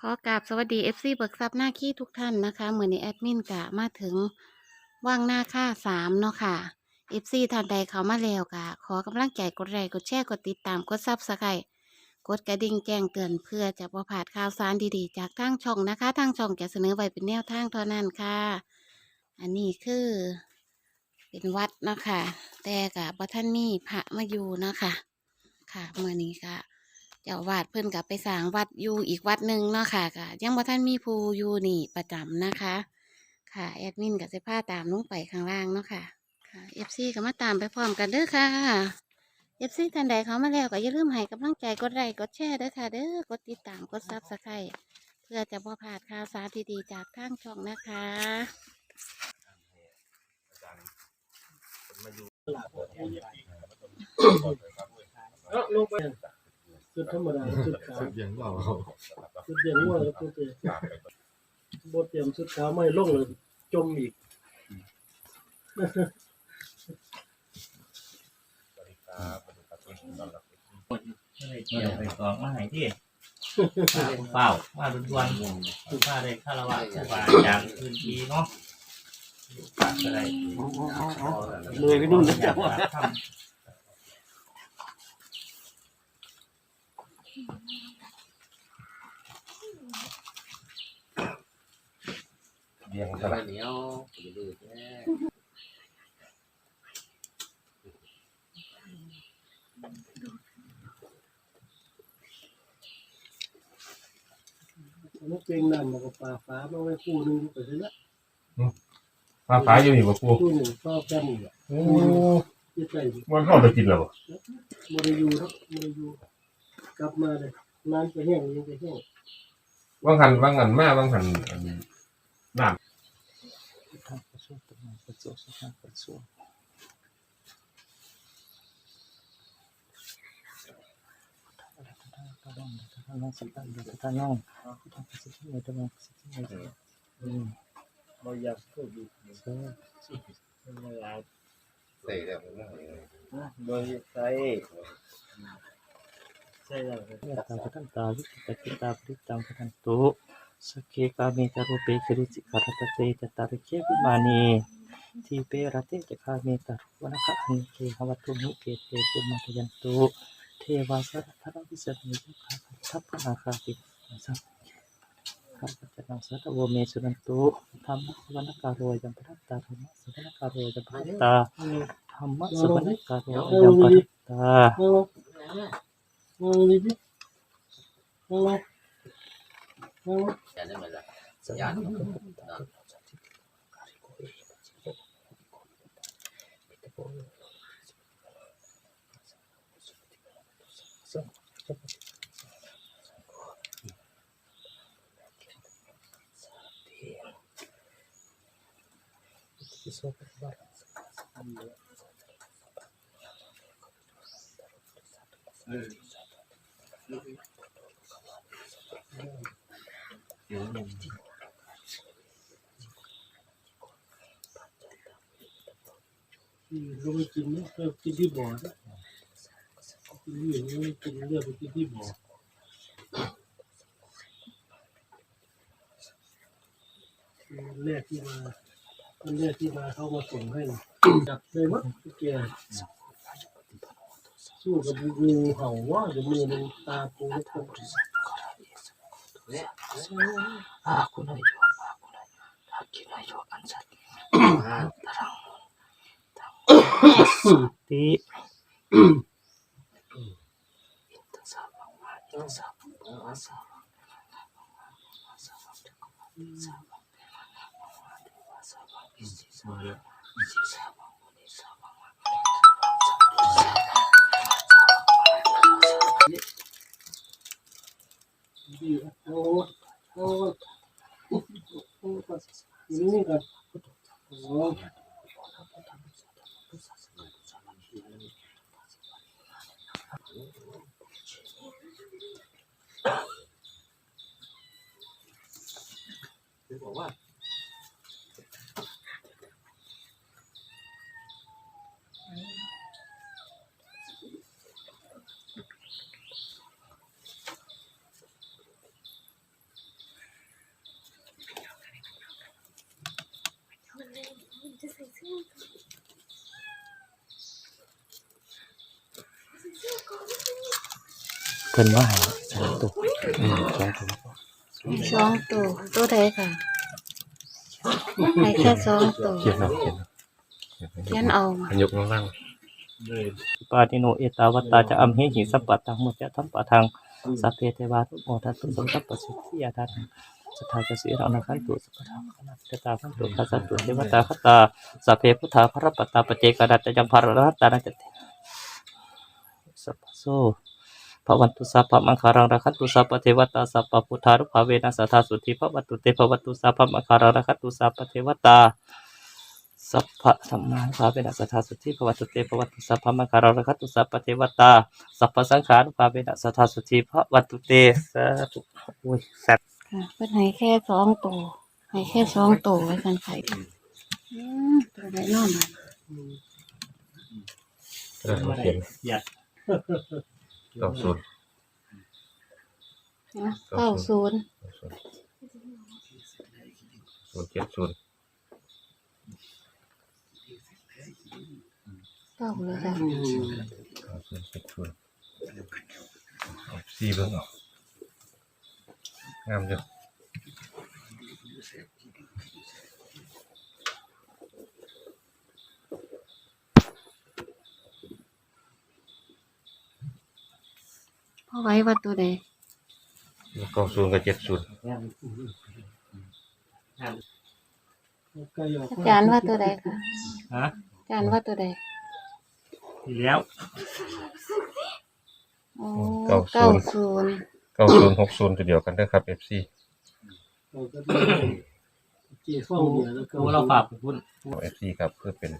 ขอกราบสวัสดี FC เบิกทรัพย์หน้าขี้ทุกท่านนะคะเหมือนในแอดมินกะมาถึงว่างหน้าค่าสามเนาะค่ะ FC ท่านใดเขามาแล้วกะ ขอกำลังใจกดไลค์กดแชร์กดติดตามกดซับสไครต์กดกระดิ่งแจ้งเตือนเพื่อจะประพลาดข่าวสารดีๆ จากทางช่องนะคะทางช่องจะเสนอไว้เป็นแนวทางเท่านั้นค่ะ อันนี้คือเป็นวัดเนาะคะแต่กับพรท่านมีพระมาอยู่เนาะคะค่ะเมื่อนี้ก็ เจ้าวาดเพิ่นกับไปสร้างวัดอยู่อีกวัดหนึ่งเนาะค่ะก็ยังบ่ท่านมีผู้อยู่นี่ประจำนะคะ ค่ะแอดมินกับเสิพาตามลงไปข้างล่างเนาะค่ะค่ะ FC ก็มาตามไปพร้อมกันเด้อค่ะ FC ท่านใดเขามาแล้วก็อย่าลืมให้กำลังใจกดไลค์กดแชร์เด้อค่ะเด้อกดติดตามกด Subscribe เพื่อจะบ่พลาดข่าวสารดีๆจากทางช่องนะคะลงไป ชุดธรรมดาชุดขาวสุดยังเปล่าชุดเดียงว่าชุดเดียบดเตรียมชุดขาวไม่ลงเลย จมอีกเกี่ยวไปกองมาให้ที่เปล่ามาดุนวันคือผ้าได้คารวะครูบาอย่างพื้นที่เนาะฝากอะไรเลยไปนู่นนะจ๊ะว่า ท เรียงสลับเหนียวอย่าดื้อแท้ลูกเก่งนั่นมันก็ปลาฟ้ามาไว้คู่นึงไปเลยละฟ้าฟ้าอยู่นี่บ่ปูคู่หนึ่งก็แก้มอีกอะโอ้ที่ใส่มันเข้าไปกินแล้วบ่บริยูครับบริยู กลับมาเลยน้ำไปแห้งยังไปแห้งว่างหันว่างหันมาว่างหันอันน้เราอยากพูดดีเราอยากใส่แล้วผมว่าบริใส่ใช่แล้วำยา ตาพันตาวิปติตาปริตังพันตุสเคกาเมตารูเปคริจิกรตเตจตาริเควิมานีทีเปรเตจคาเมตารุวนาคะอันเคหวัตุมุเกเตปุมาทยันตุเทวาสรัทธาวิสัตมิทุขาทัพพนาคาติสัพข้าพเจ้าสัตวเมสุนันตุธรรมวรรคารโรยัมปะทัตตาธรรมะสวรรคารโรยัมปะทัตตาธรรมะสวรรคารโรยัมปะทัตตา เอาเอาดีดิเอา เอาอย่าได้มาละญาติอืมเราไปกินเนี่ยเรากินที่บ่อนะกินที่อย่างนี้กินเลือดไปกินที่บ่อแรกที่มาวันแรกที่มาเขามาส่งให้นะจับเลยมั้งแก สู้กับงูเห่าว่าเดี๋ยวมือมันตาปูแล้วก็อาคุณนายโยอาคุณนายอา โอ้โอ้โอ้อยู่นี่กันโอ้บอกว่า พิ่นว่าให้สามตัวอืมสองตัวสองตัวตัวใดค่ะให้แค่สองตัวเขียนเอาเขียนเอาเขียนเอาอันยกล่างล่างเลยปาติโนเอตาวตตาจะอัมเหหิสัพพะทังมุจจะทัมปะทังสัพเพเทวาทุกโมทัสสุสัมตัปปะสิทธิยาทังสทธาจะสีรานาคันตุสัพพะทังคณะเทตาคันตุคัสสตุเทวตาคตาสัพเพพุทธาพระปตตาปเจกดัตตะจัมภารรัตตานัจเตสัพพะโส ภวันตุสัพพะมังคารังราคันตุสัพพะเทวตาสัพพะพุทธารุภาเวนะสัทธาสุทธิภวันตุเตภวันตุสัพพะมังคารังราคันตุสัพพะเทวตาสัพพะสัมมาสัพเพนะสัทธาสุทธิภวัตุเตภวัตุสัพพะมังคารารคัตตุสัพพะเทวตาสัพพะสังขารุภาเวนะสัทธาสุทธิภวัตุเตสาธุโอ้ยแซ่บค่ะเพิ่นให้แค่สองตัวให้แค่สองตัวไว้กันไข่อืมตัวใดนอนมาเออเขียนอยาก เก้าศูนย์นะเก้าศูนย์ศูนย์ศูนย์เจ็ดศูนย์เก้าเลยค่ะเก้าศูนย์เจ็ดศูนย์เอาสี่เบิ่งเอางามอยู่ พ่อไว้ว่าตัวใดเก้าศูนย์กับเจ็ดศูนย์ใกล้ออกอาจารย์ว่าตัวใดค่ะฮะอาจารย์ว่าตัวใดทีแล้วโอ้เก้าศูนย์เก้าศูนย์หกศูนย์ตัวเดียวกันเด้อครับเอฟซีเราก็ได้เกี่ยวข้องเดียวแล้วก็โอ้เราฝากไปพูดเอฟซีครับเพื่อเป็น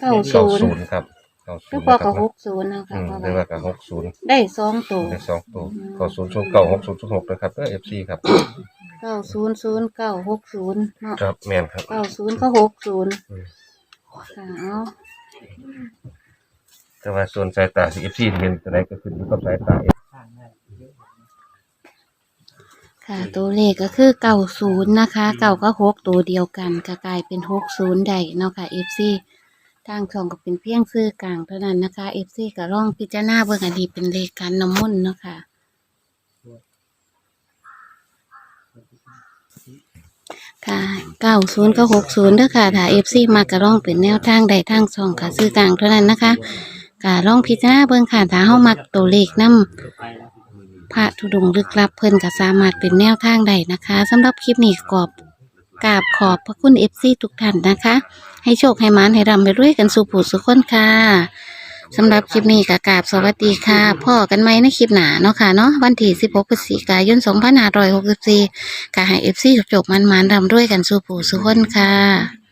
เก้าเก้าศูนย์ศูนย์ครับเก้าศูก็นย์พอนะคกัรับบหกศูนย์นะคะอืมพ่อเรียกไว้ว่ากับหกศูนย์ได้สองตัวในสองตัวเก้าศูนย์ศูนย์เก้าหกศูนย์ศูนย์หกนะครับเด้อเอฟซีครับเก้าศูนย์ศูนย์เก้าหกศูนย์เนาะครับแมนครับ เก้าศูนย์ก็หกศูนย์อืม ค่ะเอาแต่ว่าส่วนสายตาสิเอฟซีเห็นตัวไหนก็ขึ้นอยู่กับสายตา ค่ะ ตัวเลขก็คือเก้าศูนย์นะคะเก้าก็หกตัวเดียวกันก็กลายเป็นหกศูนย์ได้เนาะค่ะเอฟซี ทางช่องก็เป็นเพียงซื้อกลางเท่านั้นนะคะเอฟซีก็ร่องพิจารณาเบิ่งอดีเป็นเลขการน้ำมนต์เนาะค่ะ ค่ะเก้าศูนย์ก็หกศูนย์เด้อค่ะถ้าเอฟซีมากระร่องเป็นแนวทางใดทางช่องค่ะซื้อกลางเท่านั้นนะคะกะร่องพิจารณาเบิ่งค่ะถ้าเฮามักตัวเลขนำพระธุดงค์ลึกลับเพิ่นก็สามารถเป็นแนวทางใดนะคะสำหรับคลิปนี้กอบกราบขอบพระคุณเอฟซีทุกท่านนะคะ ให้โชคให้มานให้รำไปรวยกันสู่ผู้สุขคนค่ะสำหรับคลิปนี้กากาบสวัสดีค่ะพ่อกันไหมในคลิปหนาเนาะค่ะเนาะวันที่ 16พฤศจิกายน2564กาให้เอฟซีจบมันมันๆรำด้วยกันสู่ผู้สุขคนค่ะ